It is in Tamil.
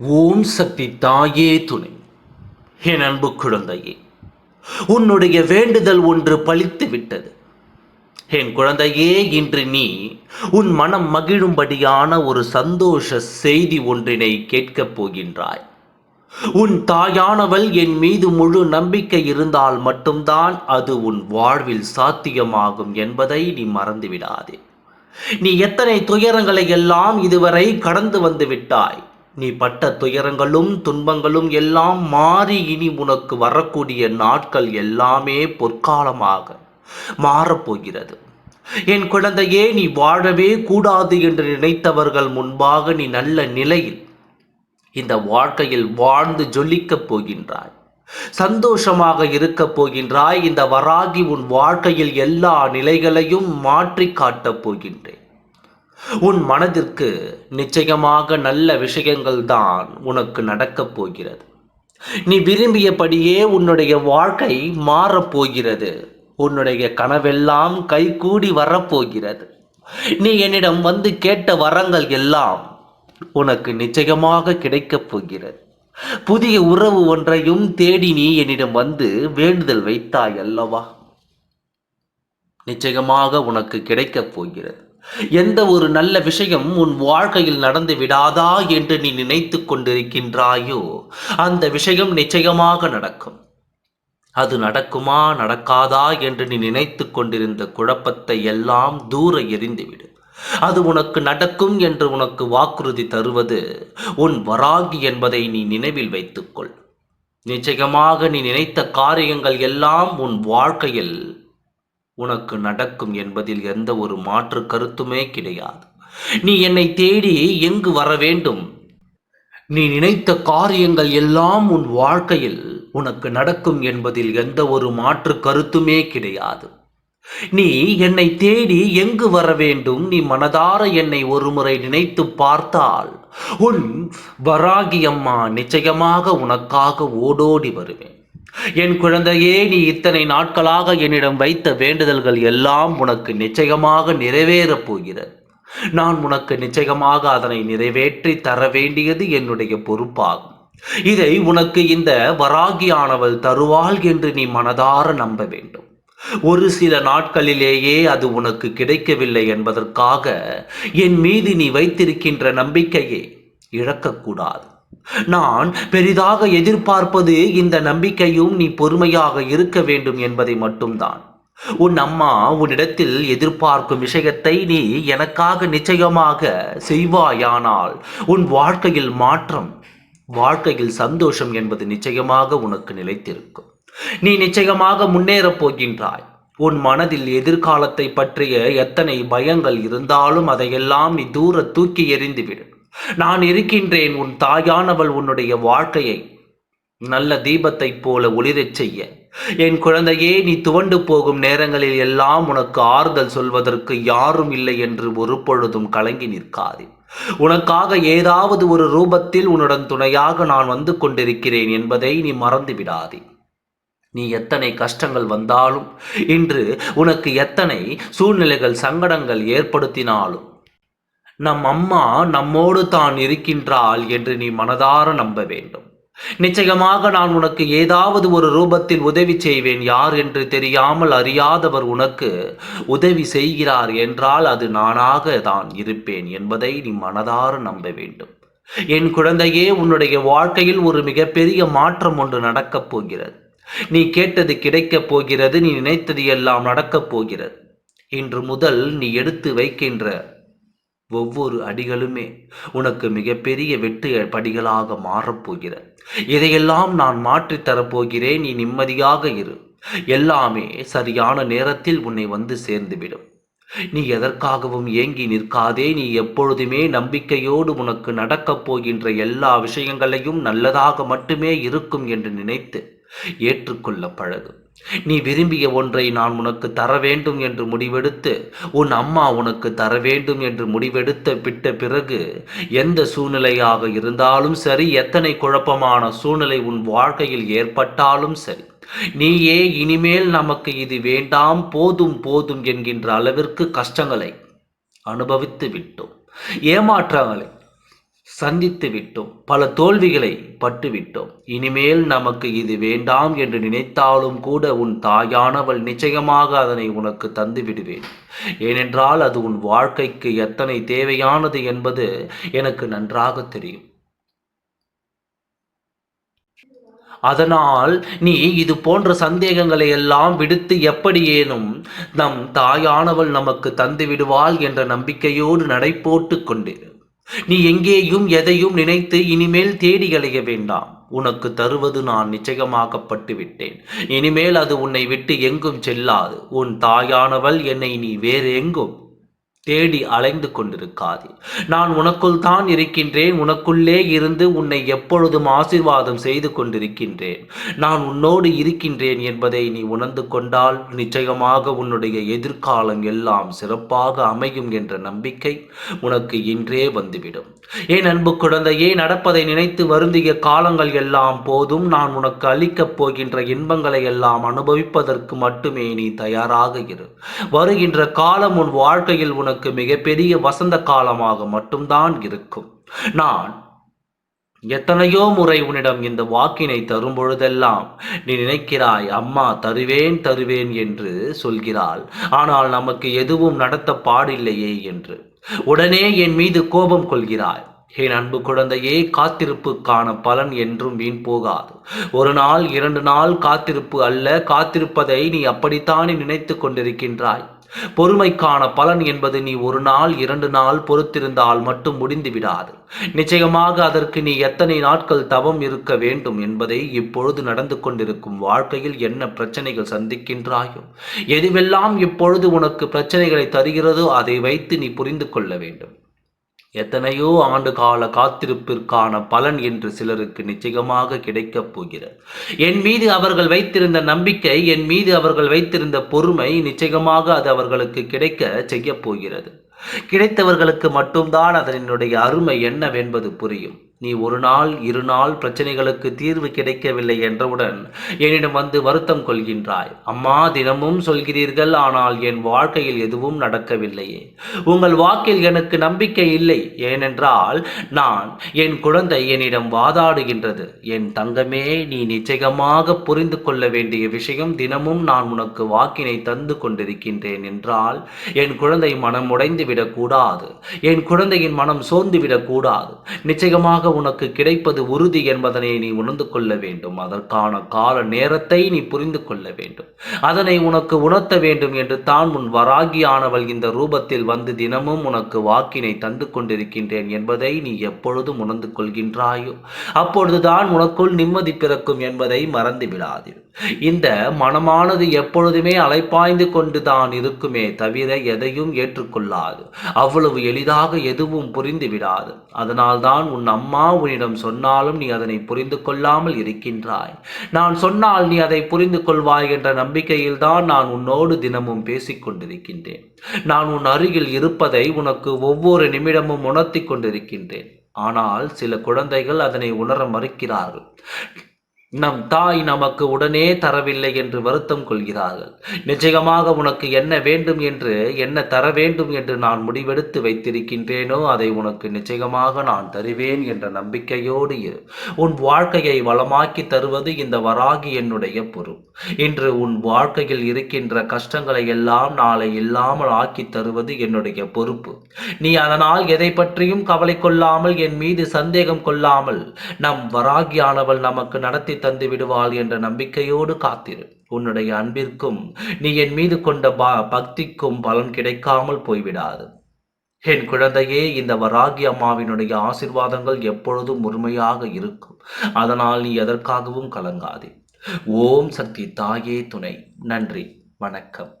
ஓம் சக்தி தாயே துணை. என் அன்பு குழந்தையே உன்னுடைய வேண்டுதல் ஒன்று பழித்து விட்டது. என் குழந்தையே இன்று நீ உன் மனம் மகிழும்படியான ஒரு சந்தோஷ செய்தி ஒன்றினை கேட்கப் போகின்றாய். உன் தாயானவள் என் மீது முழு நம்பிக்கை இருந்தால் மட்டும்தான் அது உன் வாழ்வில் சாத்தியமாகும் என்பதை நீ மறந்துவிடாதே. நீ எத்தனை துயரங்களை எல்லாம் இதுவரை கடந்து வந்து விட்டாய். நீ பட்ட துயரங்களும் துன்பங்களும் எல்லாம் மாறி இனி உனக்கு வரக்கூடிய நாட்கள் எல்லாமே பொற்காலமாக மாறப்போகிறது. என் குழந்தையே நீ வாழவே கூடாது என்று நினைத்தவர்கள் முன்பாக நீ நல்ல நிலையில் இந்த வாழ்க்கையில் வாழ்ந்து ஜொலிக்கப் போகின்றாய். சந்தோஷமாக இருக்கப் போகின்றாய். இந்த வராகி உன் வாழ்க்கையில் எல்லா நிலைகளையும் மாற்றி காட்டப் போகின்றேன். உன் மனதிற்கு நிச்சயமாக நல்ல விஷயங்கள் தான் உனக்கு நடக்கப் போகிறது. நீ விரும்பியபடியே உன்னுடைய வாழ்க்கை மாறப்போகிறது உன்னுடைய கனவெல்லாம் கைகூடி வரப்போகிறது நீ என்னிடம் வந்து கேட்ட வரங்கள் எல்லாம் உனக்கு நிச்சயமாக கிடைக்கப் போகிறது. புதிய உறவு ஒன்றையும் தேடி நீ என்னிடம் வந்து வேண்டுதல் வைத்தாய் அல்லவா? நிச்சயமாக உனக்கு கிடைக்கப் போகிறது. எந்த ஒரு நல்ல விஷயம் உன் வாழ்க்கையில் நடந்து விடாதா என்று நீ நினைத்து கொண்டிருக்கின்றாயோ அந்த விஷயம் நிச்சயமாக நடக்கும். அது நடக்குமா நடக்காதா என்று நீ நினைத்து கொண்டிருந்த குழப்பத்தை எல்லாம் தூர எறிந்துவிடு. அது உனக்கு நடக்கும் என்று உனக்கு வாக்குறுதி தருவது உன் வராகி என்பதை நீ நினைவில் வைத்துக்கொள். நிச்சயமாக நீ நினைத்த காரியங்கள் எல்லாம் உன் வாழ்க்கையில் உனக்கு நடக்கும் என்பதில் எந்த ஒரு மாற்று கருத்துமே கிடையாது. நீ என்னை தேடி எங்கு வர வேண்டும்? நீ நினைத்த காரியங்கள் எல்லாம் உன் வாழ்க்கையில் உனக்கு நடக்கும் என்பதில் எந்த ஒரு மாற்று கருத்துமே கிடையாது. நீ என்னை தேடி எங்கு வர வேண்டும்? நீ மனதார என்னை ஒருமுறை நினைத்து பார்த்தால் உன் வராகி அம்மா நிச்சயமாக உனக்காக ஓடோடி வருவேன். என் குழந்தையே நீ இத்தனை நாட்களாக என்னிடம் வைத்த வேண்டுதல்கள் எல்லாம் உனக்கு நிச்சயமாக நிறைவேறப் போகிறது. நான் உனக்கு நிச்சயமாக அதனை நிறைவேற்றி தர வேண்டியது என்னுடைய பொறுப்பாகும். இதை உனக்கு இந்த வராகியானவள் தருவாள் என்று நீ மனதார நம்ப வேண்டும். ஒரு சில நாட்களிலேயே அது உனக்கு கிடைக்கவில்லை என்பதற்காக என் மீது நீ வைத்திருக்கின்ற நம்பிக்கையை இழக்கக்கூடாது. நான் பெரிதாக எதிர்பார்ப்பது இந்த நம்பிக்கையும் நீ பொறுமையாக இருக்க வேண்டும் என்பதை மட்டும்தான். உன் அம்மா உன்னிடத்தில் எதிர்பார்க்கும் விஷயத்தை நீ எனக்காக நிச்சயமாக செய்வாயானால் உன் வாழ்க்கையில் மாற்றம் வாழ்க்கையில் சந்தோஷம் என்பது நிச்சயமாக உனக்கு நிலைத்திருக்கும். நீ நிச்சயமாக முன்னேறப் போகின்றாய். உன் மனதில் எதிர்காலத்தை பற்றிய எத்தனை பயங்கள் இருந்தாலும் அதையெல்லாம் நீ தூர தூக்கி எறிந்துவிடு. நான் இருக்கின்றேன் உன் தாயானவள் உன்னுடைய வாழ்க்கையை நல்ல தீபத்தைப் போல ஒளிரச் செய்ய. என் குழந்தையே நீ துவண்டு போகும் நேரங்களில் எல்லாம் உனக்கு ஆறுதல் சொல்வதற்கு யாரும் இல்லை என்று ஒரு பொழுதும் கலங்கி நிற்காதே. உனக்காக ஏதாவது ஒரு ரூபத்தில் உன்னுடன் துணையாக நான் வந்து கொண்டிருக்கிறேன் என்பதை நீ மறந்து விடாதே. நீ எத்தனை கஷ்டங்கள் வந்தாலும் இன்று உனக்கு எத்தனை சூழ்நிலைகள் சங்கடங்கள் ஏற்படுத்தினாலும் நம் அம்மா நம்மோடு தான் இருக்கின்றாள் என்று நீ மனதார நம்ப வேண்டும். நிச்சயமாக நான் உனக்கு ஏதாவது ஒரு ரூபத்தில் உதவி செய்வேன் யார் என்று தெரியாமல் அறியாதவர் உனக்கு உதவி செய்கிறார் என்றால் அது நானாக தான் இருப்பேன் என்பதை நீ மனதார நம்ப வேண்டும். என் குழந்தையே உன்னுடைய வாழ்க்கையில் ஒரு மிகப்பெரிய மாற்றம் ஒன்று நடக்கப் போகிறது. நீ கேட்டது கிடைக்கப் போகிறது நீ நினைத்தது எல்லாம் நடக்கப் போகிறது. இன்று முதல் நீ எடுத்து வைக்கின்ற ஒவ்வொரு அடிகளுமே உனக்கு மிகப்பெரிய வெற்றி படிகளாக மாறப்போகிற. இதையெல்லாம் நான் மாற்றித் தரப்போகிறேன் நீ நிம்மதியாக இரு. எல்லாமே சரியான நேரத்தில் உன்னை வந்து சேர்ந்துவிடும். நீ எதற்காகவும் ஏங்கி நிற்காதே நீ எப்பொழுதுமே நம்பிக்கையோடு உனக்கு நடக்கப் போகின்ற எல்லா விஷயங்களையும் நல்லதாக மட்டுமே இருக்கும் என்று நினைத்து ஏற்றுக்கொள்ள பழகு. நீ விரும்பிய ஒன்றை நான் உனக்கு தர வேண்டும் என்று முடிவெடுத்து உன் அம்மா உனக்கு தர வேண்டும் என்று முடிவெடுத்த விட்ட பிறகு எந்த சூழ்நிலையாக இருந்தாலும் சரி எத்தனை குழப்பமான சூழ்நிலை உன் வாழ்க்கையில் ஏற்பட்டாலும் சரி நீயே இனிமேல் நமக்கு இது வேண்டாம் போதும் போதும் என்கின்ற அளவிற்கு கஷ்டங்களை அனுபவித்து விட்டோம். ஏமாற்றங்களை சந்தித்து விட்டோம் பல தோல்விகளை பட்டுவிட்டோம். இனிமேல் நமக்கு இது வேண்டாம் என்று நினைத்தாலும் கூட உன் தாயானவள் நிச்சயமாக அதனை உனக்கு தந்து விடுவேன் ஏனென்றால் அது உன் வாழ்க்கைக்கு எத்தனை தேவையானது என்பது எனக்கு நன்றாக தெரியும். அதனால் நீ இது போன்ற சந்தேகங்களை எல்லாம் விடுத்து எப்படியேனும் நம் தாயானவள் நமக்கு தந்து விடுவாள் என்ற நம்பிக்கையோடு நடைபோட்டு கொண்டிரு. நீ எங்கேயும் எதையும் நினைத்து இனிமேல் தேடி அலைய வேண்டாம். உனக்கு தருவது நான் நிச்சயமாக்கப்பட்டு விட்டேன் இனிமேல் அது உன்னை விட்டு எங்கும் செல்லாது. உன் தாயானவள் என்னை நீ வேறு எங்கும் தேடி அலைந்து கொண்டிருக்காதே. நான் உனக்குள் தான் இருக்கின்றேன் உனக்குள்ளே இருந்து உன்னை எப்பொழுதும் ஆசிர்வாதம் செய்து கொண்டிருக்கின்றேன். நான் உன்னோடு இருக்கின்றேன் என்பதை நீ உணர்ந்து கொண்டால் நிச்சயமாக உன்னுடைய எதிர்காலம் எல்லாம் சிறப்பாக அமையும் என்ற நம்பிக்கை உனக்கு இன்றே வந்துவிடும். ஏன் அன்பு குழந்தையே நடப்பதை நினைத்து வருந்திய காலங்கள் எல்லாம் போதும். நான் உனக்கு அளிக்கப் போகின்ற இன்பங்களை எல்லாம் அனுபவிப்பதற்கு மட்டுமே நீ தயாராக இரு. வருகின்ற காலம் உன் வாழ்க்கையில் உனக்கு உனக்கு மிகப்பெரிய வசந்த காலமாக மட்டும்தான் இருக்கும். நான் எத்தனையோ முறை உன்னிடம் இந்த வாக்கினை தரும் பொழுதெல்லாம் நீ நினைக்கிறாய் அம்மா தருவேன் தருவேன் என்று சொல்கிறாள். ஆனால் நமக்கு எதுவும் நடத்த பாடில்லையே என்று. உடனே என் மீது கோபம் கொள்கிறாய். என் அன்பு குழந்தையே காத்திருப்புக்கான பலன் என்றும் வீண் போகாது. ஒரு நாள் இரண்டு நாள் காத்திருப்பு அல்ல. காத்திருப்பதை நீ அப்படித்தானே நினைத்து கொண்டிருக்கின்றாய்? பொறுமைக்கான பலன் என்பது நீ ஒரு நாள் இரண்டு நாள் பொறுத்திருந்தால் மட்டும் முடிந்து விடாது. நிச்சயமாக அதற்கு நீ எத்தனை நாட்கள் தவம் இருக்க வேண்டும் என்பதை இப்பொழுது நடந்து கொண்டிருக்கும் வாழ்க்கையில் என்ன பிரச்சனைகள் சந்திக்கின்றாயோ? எதுவெல்லாம் இப்பொழுது உனக்கு பிரச்சனைகளை தருகிறதோ அதை வைத்து நீ புரிந்து கொள்ள வேண்டும். எத்தனையோ ஆண்டு கால காத்திருப்பிற்கான பலன் என்று சிலருக்கு நிச்சயமாக கிடைக்கப் போகிறது. என் மீது அவர்கள் வைத்திருந்த நம்பிக்கை என் மீது அவர்கள் வைத்திருந்த பொறுமை நிச்சயமாக அது அவர்களுக்கு கிடைக்க செய்யப் போகிறது. கிடைத்தவர்களுக்கு மட்டும்தான் அதனுடைய அருமை என்னவென்பது புரியும். நீ ஒரு நாள் இரு நாள் பிரச்சனைகளுக்கு தீர்வு கிடைக்கவில்லை என்றவுடன் என்னிடம் வந்து வருத்தம் கொள்கின்றாய். அம்மா தினமும் சொல்கிறீர்கள் ஆனால் என் வாழ்க்கையில் எதுவும் நடக்கவில்லையே. உங்கள் வாக்கில் எனக்கு நம்பிக்கை இல்லை. ஏனென்றால் நான் என் குழந்தை என்னிடம் வாதாடுகின்றது. என் தங்கமே நீ நிச்சயமாக புரிந்து கொள்ள வேண்டிய விஷயம் தினமும் நான் உனக்கு வாக்கினை தந்து கொண்டிருக்கின்றேன் என்றால் என் குழந்தை மனம் உடைந்து விடக்கூடாது. என் குழந்தையின் மனம் சோர்ந்து விடக்கூடாது. நிச்சயமாக உனக்கு கிடைப்பது உறுதி என்பதனை நீ உணர்ந்து கொள்ள வேண்டும். அதற்கான கால நேரத்தை நீ புரிந்து கொள்ள வேண்டும். அதனை உனக்கு உணர்த்த வேண்டும் என்று தான் உன் வராகியானவள் இந்த ரூபத்தில் வந்து தினமும் உனக்கு வாக்கினை தந்து கொண்டிருக்கின்றேன் என்பதை நீ எப்பொழுதும் உணர்ந்து கொள்கின்றாயோ? அப்பொழுதுதான் உனக்குள் நிம்மதி பிறக்கும் என்பதை மறந்து விடாதீர். இந்த மனமானது எப்பொழுதுமே அலைப்பாய்ந்து கொண்டு தான் இருக்குமே தவிர எதையும் ஏற்றுக்கொள்ளாது. அவ்வளவு எளிதாக எதுவும் புரிந்து விடாது. அதனால்தான் உன் அம்மா உன்னிடம் சொன்னாலும் நீ அதனை புரிந்து கொள்ளாமல் இருக்கின்றாய். நான் சொன்னால் நீ அதை புரிந்து கொள்வாய் என்ற நம்பிக்கையில்தான் நான் உன்னோடு தினமும் பேசிக் கொண்டிருக்கின்றேன் நான் உன் அருகில் இருப்பதை உனக்கு ஒவ்வொரு நிமிடமும் உணர்த்தி கொண்டிருக்கின்றேன் ஆனால் சில குழந்தைகள் அதனை உணர மறுக்கிறார்கள். நம் தாய் நமக்கு உடனே தரவில்லை என்று வருத்தம் கொள்கிறார்கள். நிச்சயமாக உனக்கு என்ன வேண்டும் என்று என்ன தர வேண்டும் என்று நான் முடிவெடுத்து வைத்திருக்கின்றேனோ அதை உனக்கு நிச்சயமாக நான் தருவேன் என்ற நம்பிக்கையோடு இரு. உன் வாழ்க்கையை வளமாக்கி தருவது இந்த வராகி என்னுடைய பொருள் இன்று உன் வாழ்க்கையில் இருக்கின்ற கஷ்டங்களை எல்லாம் நாளை இல்லாமல் ஆக்கி தருவது என்னுடைய பொறுப்பு. நீ அதனால் எதை பற்றியும் கவலை கொள்ளாமல் என் மீது சந்தேகம் கொள்ளாமல் நம் வராகியானவள் நமக்கு நடத்தி தந்து விடுவாள் என்ற நம்பிக்கையோடு காத்திரு. உன்னுடைய அன்பிற்கும் நீ என் மீது கொண்ட ப பக்திக்கும் பலன் கிடைக்காமல் போய்விடாது. என் குழந்தையே இந்த வராகி அம்மாவினுடைய ஆசிர்வாதங்கள் எப்பொழுதும் முழுமையாக இருக்கும். அதனால் நீ எதற்காகவும் கலங்காதே. ஓம் சக்தி தாயே துணை. நன்றி. வணக்கம்.